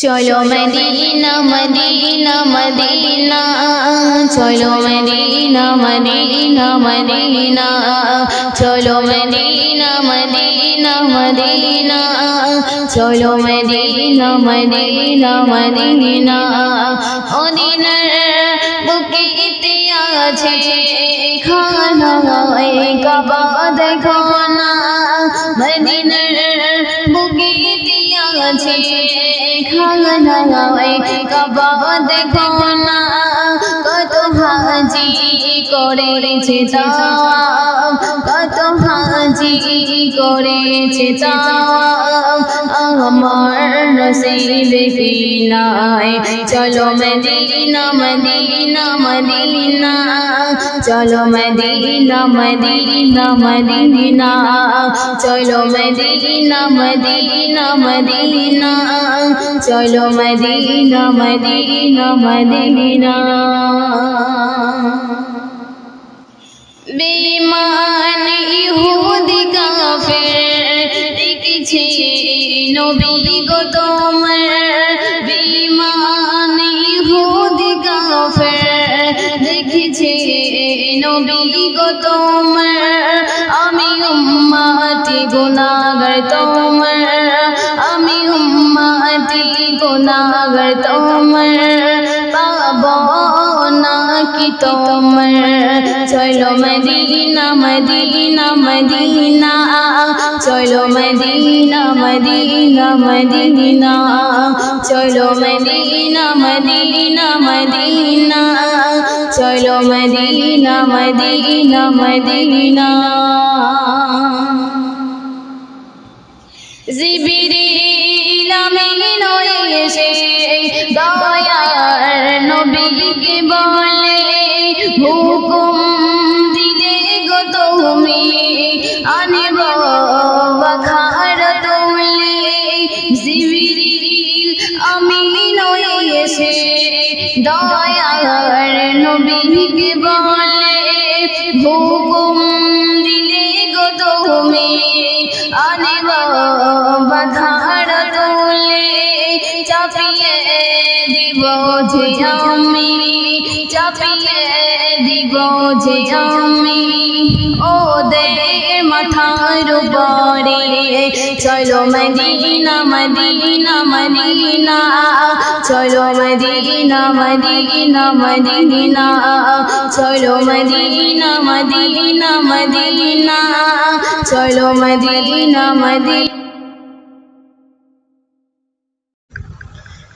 চলো Medina Medina Medina, চলো Medina Medina Medina, চলো মদিনা মদিনা মদিনা, চলো মদিনা মদিনা মদিনা, মদিনার বুকে আছে, খানা কাবা দেখো না খানা কব দেখো না। করেছে তাও কত হাজি করেছে আমার নসিবে কি নাই চলো মদিনা মদিনা মদিনা, চলো মদিনা মদিনা মদিনা, চলো মদিনা মদিনা মদিনা, চলো মদিনা মদিনা মদিনা। বেমান ইহুদি কাফের, দেখেছে নবী গো তোমার। বেমান ইহুদি কাফের, দেখেছে নবী গো তোমার। আমি উম্মতি গুনাহগার তোমার, আমি উম্মতি গুনাহগার তোমার চলো মদিনা মদিনা মদিনা। চলো মদিনা মদিনা মদিনা। চলো মদিনা মদিনা মদিনা। চলো মদিনা মদিনা মদিনা। এসে দয়ার নবীকে বলে হুকুম দিলে গো তুমি আনে বাধা। চাপিয়ে দিব যে আমি, চাপিয়ে দিব যে আমি। ও দে মাথার উপরে চলো মদিনা মদিনা মদিনা। চলো মদিনা মদিনা মদিনা। চলো মদিনা মদিনা মদিনা। চলো মদিনা মদিনা।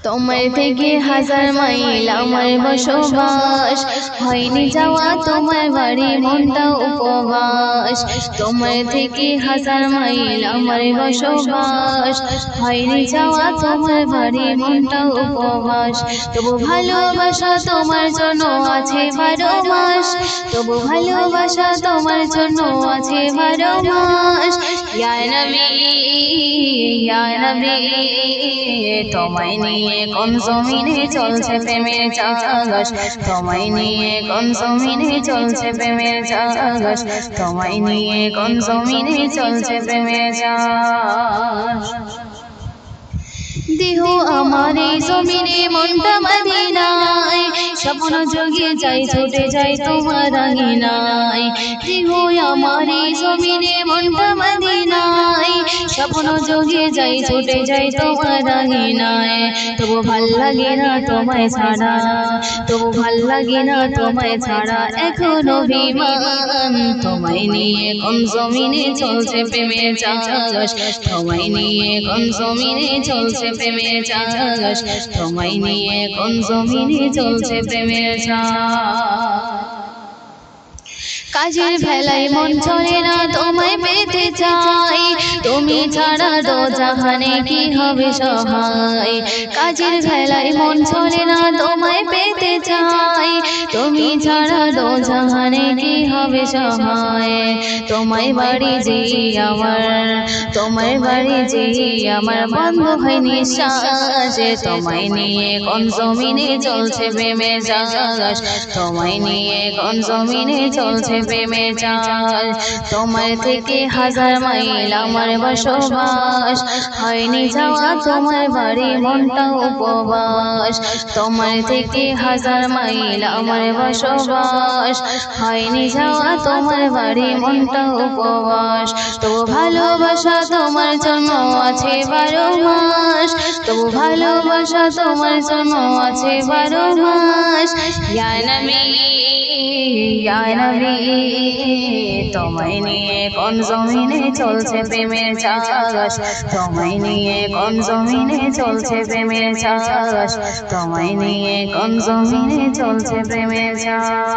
তোমার থেকে হাজার মাইল আমার বসবাস। হয়নি যাওয়া তোমার বাড়ি মনটা উপবাস। তোমার থেকে হাজার মাইল আমার বসবাস হয়নি যাওয়া তোমার বাড়ি মনটা উপবাস। তবু ভালোবাসা তোমার জন্য আছে বারো মাস। তবু ভালোবাসা তোমার জন্য আছে বারো মাস। তোমায় নিয়ে কোন জমিনে চলছে প্রেমের চাগাস তোমায় নিয়ে কোন জমিনে চলছে প্রেমের চাগাস তোমায় নিয়ে কোন চলছে প্রেমে চাষ দেহ আমার এই জমিনে মনটা মদিনায় স্বপ্ন যোগে যাই, ছুটে যাই তোমার আঙিনায়। দেহ আমার এই জমিনে মনটা মদিনায় স্বপ্ন যোগে যাই, ছুটে যাই তোমার আঙিনায়। তবু ভালো লাগে না তোমায় ছাড়া, তবু ভালো লাগে না তোমায় ছাড়া, এখন অভিমান তোমায় নিয়ে কোন জমিনে চলছে প্রেমের চাষ, তোমায় নিয়ে কোন জমিনে চলছে প্রেমের চাষ তোমায় নিয়ে জমিনে চলছে প্রেমের চাষ কাজের ভেলায় মন চলে না তোমায় পেতে চাই। তুমি ছাড়া দো জাহানে কি হবে সহায় কাজের ভেলায় মন চলে না তোমায় তুমি ছাড়া দো জাহানে কি হবে সহায় তোমায় বাড়ি যে আমার তোমার বাড়ি যে আমার বন্ধ হয় নিঃশ্বাসে। তোমায় নিয়ে কোন জমিনে চলছে প্রেমের চাষ তোমায় নিয়ে কোন জমিনে চলছে প্রেমের চাল তোমার থেকে হাজার মাইল আমার বসবাস। হয়নি যাওয়া তোমার বাড়ি, মনটা উপবাস। তোমার থেকে হাজার মাইল আমার বসবাস। হয়নি যাওয়া তোমার বাড়ি, মনটা উপবাস। তো ভালোবাসা তোমার জন্য আছে বারো মাস। তো ভালোবাসা তোমার জন্য আছে বারো মাস। ইয়া নবী, ইয়া তোমায় নিয়ে কোন জমিনে চলছে প্রেমের চাষ? তোমায় নিয়ে কোন জমিনে চলছে প্রেমের চাষ? তোমায় নিয়ে কোন জমিনে চলছে প্রেমের চাষ?